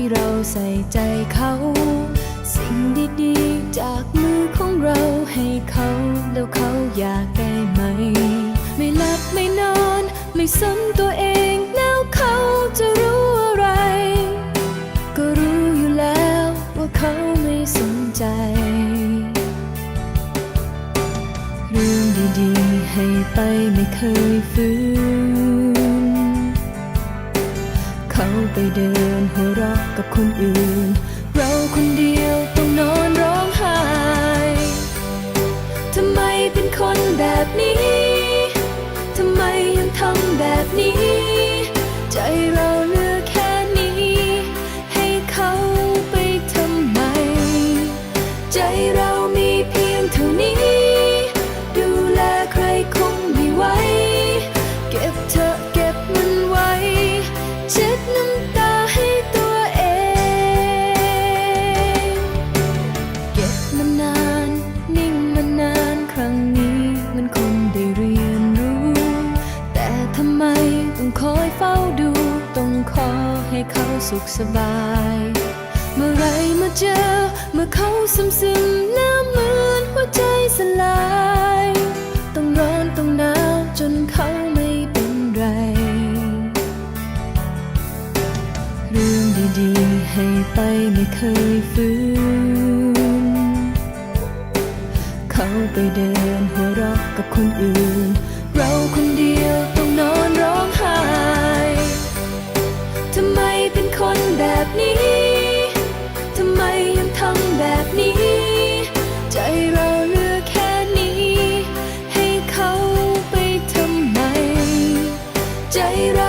ที่เราใส่ใจเขา สิ่งดีๆ จากมือของเราให้เขา แล้วเขาอยากได้ไหม ไม่หลับไม่นอน ไม่สนตัวเองแล้วเขาจะรู้อะไร ก็รู้อยู่แล้วว่าเขาไม่สนใจ เรื่องดีๆ ให้ไปไม่เคยฟื้น เขาไปเดินหัวเราะกับคนอื่น เราคนเดียวต้องนอนร้องไห้ ทำไมเป็นคนแบบนี้ ทำไมยังทำแบบนี้ ใจเรา คอยเฝ้าดู ต้องขอให้เขาสุขสบาย เมื่อไรมาเจอ เมื่อเขาซึมซึมแล้วเหมือนหัวใจสลาย ต้องร้อนต้องหนาวจนเขาไม่เป็นไร เรื่องดีๆ ให้ไปไม่เคยฟื้น เขาไปเดินหัวเราะกับคนอื่น ใจเรา